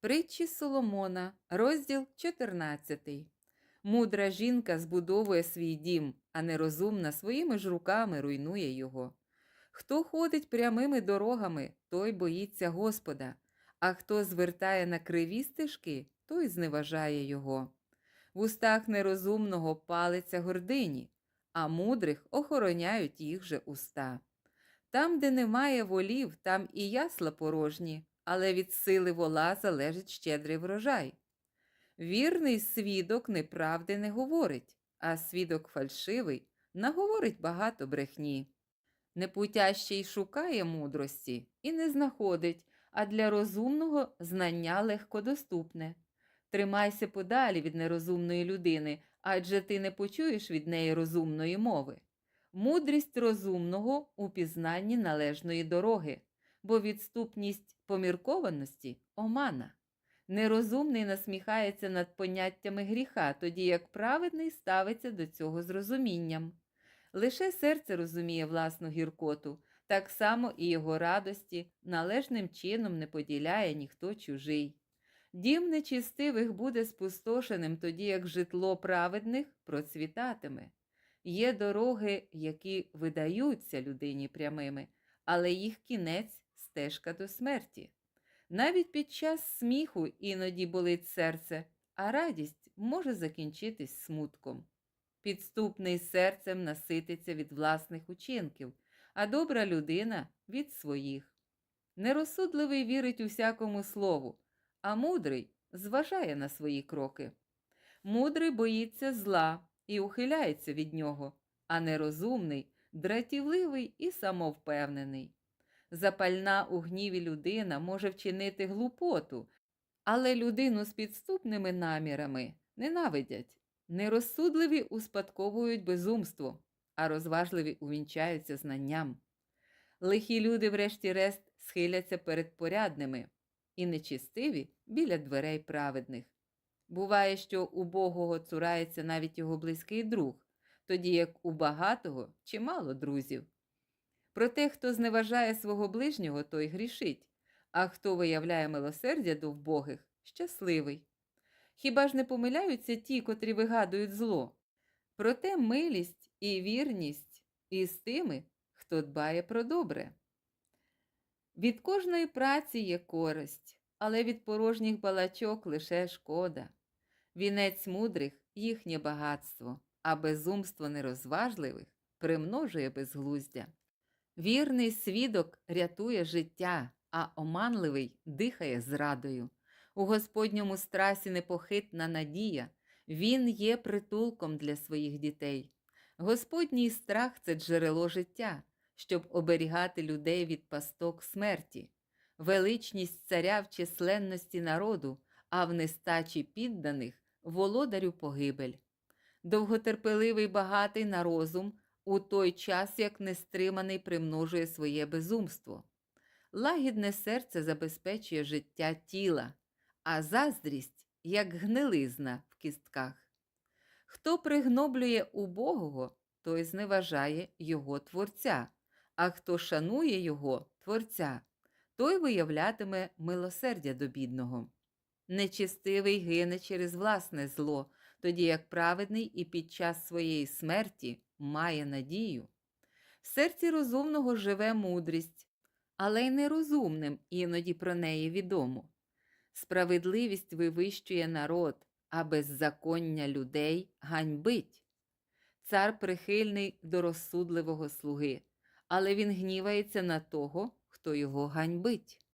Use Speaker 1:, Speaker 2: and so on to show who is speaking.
Speaker 1: Притчі Соломона, розділ 14. Мудра жінка збудовує свій дім, а нерозумна своїми ж руками руйнує його. Хто ходить прямими дорогами, той боїться Господа, а хто звертає на криві стежки, той зневажає його. В устах нерозумного палиться гордині, а мудрих охороняють їх же уста. Там, де немає волів, там і ясла порожні, але від сили вола залежить щедрий врожай. Вірний свідок неправди не говорить, а свідок фальшивий наговорить багато брехні. Непутящий шукає мудрості і не знаходить, а для розумного знання легкодоступне. Тримайся подалі від нерозумної людини, адже ти не почуєш від неї розумної мови. Мудрість розумного у пізнанні належної дороги, бо відступність поміркованості омана. Нерозумний насміхається над поняттями гріха, тоді як праведний ставиться до цього з розумінням. Лише серце розуміє власну гіркоту, так само і його радості належним чином не поділяє ніхто чужий. Дім нечистивих буде спустошеним, тоді як житло праведних процвітатиме. Є дороги, які видаються людині прямими, але їх кінець стежка до смерті. Навіть під час сміху іноді болить серце, а радість може закінчитись смутком. Підступний серцем насититься від власних учинків, а добра людина від своїх. Нерозсудливий вірить усякому слову, а мудрий зважає на свої кроки. Мудрий боїться зла і ухиляється від нього, а нерозумний, дратівливий і самовпевнений. Запальна у гніві людина може вчинити глупоту, але людину з підступними намірами ненавидять. Нерозсудливі успадковують безумство, а розважливі увінчаються знанням. Лихі люди, врешті-решт, схиляться перед порядними, і нечистиві біля дверей праведних. Буває, що у Богого цурається навіть його близький друг, тоді як у багатого чимало друзів. Проте, хто зневажає свого ближнього, той грішить, а хто виявляє милосердя до вбогих, щасливий. Хіба ж не помиляються ті, котрі вигадують зло? Проте милість і вірність із тими, хто дбає про добре. Від кожної праці є користь, але від порожніх балачок лише шкода. Вінець мудрих їхнє багатство, а безумство нерозважливих примножує безглуздя. Вірний свідок рятує життя, а оманливий дихає зрадою. У Господньому страсі непохитна надія, Він є притулком для своїх дітей. Господній страх це джерело життя, щоб оберігати людей від пасток смерті, величність царя в численності народу, а в нестачі підданих володарю погибель. Довготерпеливий багатий на розум у той час, як нестриманий примножує своє безумство. Лагідне серце забезпечує життя тіла, а заздрість як гнилизна в кістках. Хто пригноблює убогого, той зневажає його творця, а хто шанує його творця, той виявлятиме милосердя до бідного. Нечистивий гине через власне зло, тоді як праведний і під час своєї смерті має надію. В серці розумного живе мудрість, але й нерозумним іноді про неї відомо. Справедливість вивищує народ, а беззаконня людей ганьбить. Цар прихильний до розсудливого слуги, але він гнівається на того, хто його ганьбить.